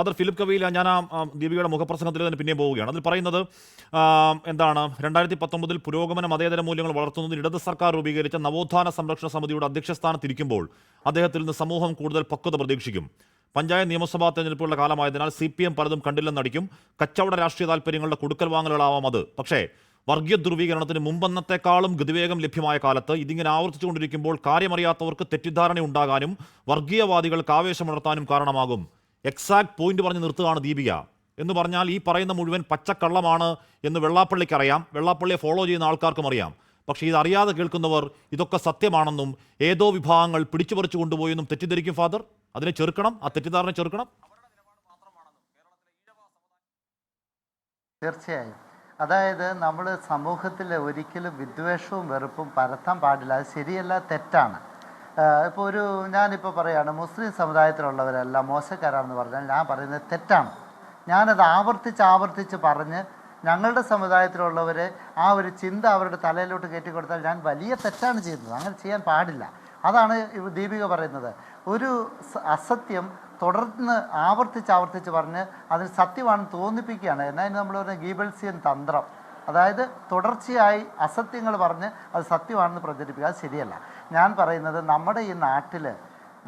Father Philip കവിയിൽ ഞാൻ ആ ദീപികയുടെ മുഖപ്രസംഗത്തിൽ തന്നെ പിന്നെ പോവുകയാണ്. അതിൽ പറയുന്നത് എന്താണ് രണ്ടായിരത്തി പത്തൊമ്പതിൽ പുരോഗമന മതേതര മൂല്യങ്ങൾ വളർത്തുന്നതിന് ഇടത് സർക്കാർ രൂപീകരിച്ച നവോത്ഥാന സംരക്ഷണ സമിതിയുടെ അധ്യക്ഷസ്ഥാനത്തിരിക്കുമ്പോൾ അദ്ദേഹത്തിൽ നിന്ന് സമൂഹം കൂടുതൽ പക്വത പ്രതീക്ഷിക്കും. പഞ്ചായത്ത് നിയമസഭാ തെരഞ്ഞെടുപ്പുകളുടെ കാലമായതിനാൽ സി പി എം പലതും കണ്ടില്ലെന്നടിക്കും കച്ചവട രാഷ്ട്രീയ താല്പര്യങ്ങളുടെ കൊടുക്കൽ വാങ്ങലുകളാവാം അത്. പക്ഷേ വർഗീയ ധ്രുവീകരണത്തിന് മുമ്പെന്നത്തെക്കാളും ഗതിവേഗം ലഭ്യമായ കാലത്ത് ഇതിങ്ങനെ ആവർത്തിച്ചുകൊണ്ടിരിക്കുമ്പോൾ കാര്യമറിയാത്തവർക്ക് തെറ്റിദ്ധാരണ ഉണ്ടാകാനും വർഗീയവാദികൾക്ക് ആവേശമുണർത്താനും കാരണമാകും. എക്സാക്ട് പോയിന്റ് പറഞ്ഞ് നിർത്തുകയാണ് ദീപിക. എന്ന് പറഞ്ഞാൽ ഈ പറയുന്ന മുഴുവൻ പച്ചക്കള്ളമാണ് എന്ന് വെള്ളാപ്പള്ളിക്ക് അറിയാം. വെള്ളാപ്പള്ളിയെ ഫോളോ ചെയ്യുന്ന ആൾക്കാർക്കും അറിയാം. പക്ഷേ ഇതറിയാതെ കേൾക്കുന്നവർ ഇതൊക്കെ സത്യമാണെന്നും ഏതോ വിഭാഗങ്ങൾ പിടിച്ചു പറിച്ചു കൊണ്ടുപോയെന്നും തെറ്റിദ്ധരിക്കും ഫാദർ. അതിനെ ചെറുക്കണം ആ തെറ്റിദ്ധാരണ ചെറുക്കണം. തീർച്ചയായും. അതായത് നമ്മൾ സമൂഹത്തിൽ ഒരിക്കലും വിദ്വേഷവും വെറുപ്പും പരത്താൻ പാടില്ല. അത് ശരിയല്ല തെറ്റാണ്. ഇപ്പോൾ ഒരു ഞാനിപ്പോൾ പറയുകയാണ് മുസ്ലിം സമുദായത്തിലുള്ളവരെല്ലാം മോശക്കാരാണെന്ന് പറഞ്ഞാൽ ഞാൻ പറയുന്നത് തെറ്റാണ്. ഞാനത് ആവർത്തിച്ച് ആവർത്തിച്ച് പറഞ്ഞ് ഞങ്ങളുടെ സമുദായത്തിലുള്ളവരെ ആ ഒരു ചിന്ത അവരുടെ തലയിലോട്ട് കയറ്റി കൊടുത്താൽ ഞാൻ വലിയ തെറ്റാണ് ചെയ്യുന്നത്. അങ്ങനെ ചെയ്യാൻ പാടില്ല. അതാണ് ദീപിക പറയുന്നത്. ഒരു അസത്യം തുടർന്ന് ആവർത്തിച്ച് ആവർത്തിച്ച് പറഞ്ഞ് അതിന് സത്യമാണെന്ന് തോന്നിപ്പിക്കുകയാണ്. എന്നാൽ നമ്മൾ പറയുന്ന ഗീബൽസിയൻ തന്ത്രം. അതായത് തുടർച്ചയായി അസത്യങ്ങൾ പറഞ്ഞ് അത് സത്യമാണെന്ന് പ്രചരിപ്പിക്കുക. അത് ശരിയല്ല. ഞാൻ പറയുന്നത് നമ്മുടെ ഈ നാട്ടിൽ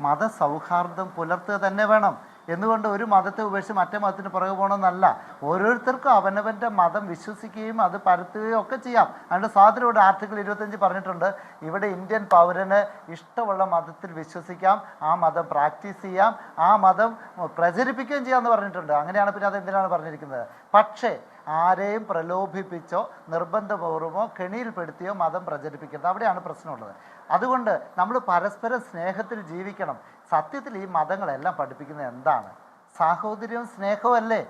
മതസൗഹാർദ്ദം പുലർത്തുക തന്നെ വേണം. എന്നുകൊണ്ട് ഒരു മതത്തെ ഉപേക്ഷിച്ച് മറ്റേ മതത്തിന് പുറകെ പോകണമെന്നല്ല. ഓരോരുത്തർക്കും അവനവന്റെ മതം വിശ്വസിക്കുകയും അത് പരത്തുകയും ഒക്കെ ചെയ്യാം. അതിന്റെ സ്വാതന്ത്ര്യയുടെ ആർട്ടിക്കിൾ ഇരുപത്തഞ്ച് പറഞ്ഞിട്ടുണ്ട്. ഇവിടെ ഇന്ത്യൻ പൗരന് ഇഷ്ടമുള്ള മതത്തിൽ വിശ്വസിക്കാം. ആ മതം പ്രാക്ടീസ് ചെയ്യാം. ആ മതം പ്രചരിപ്പിക്കുകയും ചെയ്യാമെന്ന് പറഞ്ഞിട്ടുണ്ട്. അങ്ങനെയാണ് പിന്നെ അത് എന്തിനാണ് പറഞ്ഞിരിക്കുന്നത്? പക്ഷേ ആരെയും പ്രലോഭിപ്പിച്ചോ നിർബന്ധപൂർവമോ കെണിയിൽപ്പെടുത്തിയോ മതം പ്രചരിപ്പിക്കരുത്. അവിടെയാണ് പ്രശ്നമുള്ളത്. അതുകൊണ്ട് നമ്മൾ പരസ്പരം സ്നേഹത്തിൽ ജീവിക്കണം. സത്യത്തിൽ ഈ മതങ്ങളെല്ലാം പഠിപ്പിക്കുന്നത് എന്താണ്? സാഹോദര്യവും സ്നേഹവും അല്ലേ?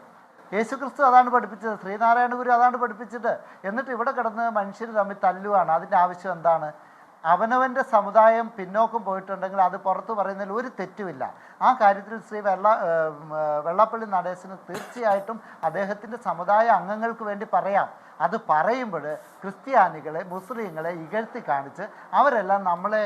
യേശുക്രിസ്തു അതാണ് പഠിപ്പിച്ചത് ശ്രീനാരായണ ഗുരു അതാണ് പഠിപ്പിച്ചത്. എന്നിട്ട് ഇവിടെ കിടന്ന് മനുഷ്യർ തമ്മിൽ തല്ലുവാണ്. അതിന്റെ ആവശ്യം എന്താണ്? അവനവന്റെ സമുദായം പിന്നോക്കം പോയിട്ടുണ്ടെങ്കിൽ അത് പുറത്ത് പറയുന്നതിൽ ഒരു തെറ്റുമില്ല. ആ കാര്യത്തിൽ ശ്രീ വെള്ള വെള്ളപ്പള്ളി നടേശന് തീർച്ചയായിട്ടും അദ്ദേഹത്തിന്റെ സമുദായ അംഗങ്ങൾക്ക് വേണ്ടി പറയാം. അത് പറയുമ്പോൾ ക്രിസ്ത്യാനികളെ മുസ്ലിങ്ങളെ ഇകഴ്ത്തി കാണിച്ച് അവരെല്ലാം നമ്മളെ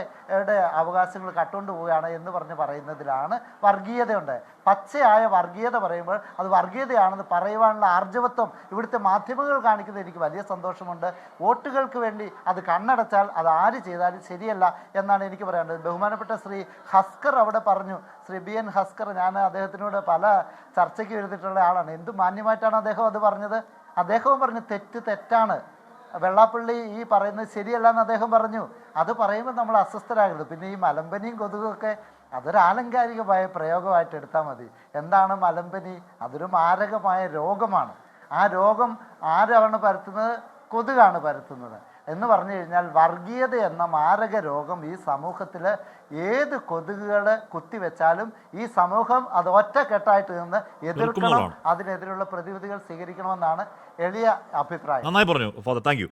അവകാശങ്ങൾ കട്ടുകൊണ്ട് പോവുകയാണ് എന്ന് പറഞ്ഞ് പറയുന്നതിലാണ് വർഗീയതയുണ്ട്. പച്ചയായ വർഗീയത പറയുമ്പോൾ അത് വർഗീയതയാണെന്ന് പറയുവാനുള്ള ആർജവത്വം ഇവിടുത്തെ മാധ്യമങ്ങൾ കാണിക്കുന്നത് എനിക്ക് വലിയ സന്തോഷമുണ്ട്. വോട്ടുകൾക്ക് വേണ്ടി അത് കണ്ണടച്ചാൽ അത് ആര് ചെയ്താലും ശരിയല്ല എന്നാണ് എനിക്ക് പറയാനുള്ളത്. ബഹുമാനപ്പെട്ട ശ്രീ ഹസ്കർ അവിടെ പറഞ്ഞു ശ്രീ ബി എൻ ഹസ്കർ ഞാൻ അദ്ദേഹത്തിനോട് പല ചർച്ചയ്ക്ക് എഴുതിയിട്ടുള്ള ആളാണ്. എന്ത് മാന്യമായിട്ടാണ് അദ്ദേഹം അത് പറഞ്ഞത്? അദ്ദേഹവും പറഞ്ഞു തെറ്റ് തെറ്റാണ്. വെള്ളാപ്പള്ളി ഈ പറയുന്നത് ശരിയല്ല എന്ന് അദ്ദേഹം പറഞ്ഞു. അത് പറയുമ്പോൾ നമ്മൾ അസ്വസ്ഥരാകരുത്. പിന്നെ ഈ മലമ്പനിയും കൊതുകൊക്കെ അതൊരു ആലങ്കാരികമായ പ്രയോഗമായിട്ട് എടുത്താൽ മതി. എന്താണ് മലമ്പനി? അതൊരു മാരകമായ രോഗമാണ്. ആ രോഗം ആരാണ് പരത്തുന്നത്? കൊതുകാണ് പരത്തുന്നത്. എന്ന് പറഞ്ഞു കഴിഞ്ഞാൽ വർഗീയത എന്ന മാരക രോഗം ഈ സമൂഹത്തിൽ ഏത് കൊതുകുകൾ കുത്തിവെച്ചാലും ഈ സമൂഹം അത് ഒറ്റക്കെട്ടായിട്ട് നിന്ന് എതിർക്കണം അതിനെതിരെയുള്ള പ്രതിവിധികൾ സ്വീകരിക്കണമെന്നാണ് എളിയ അഭിപ്രായം. നന്നായി പറഞ്ഞു. Father thank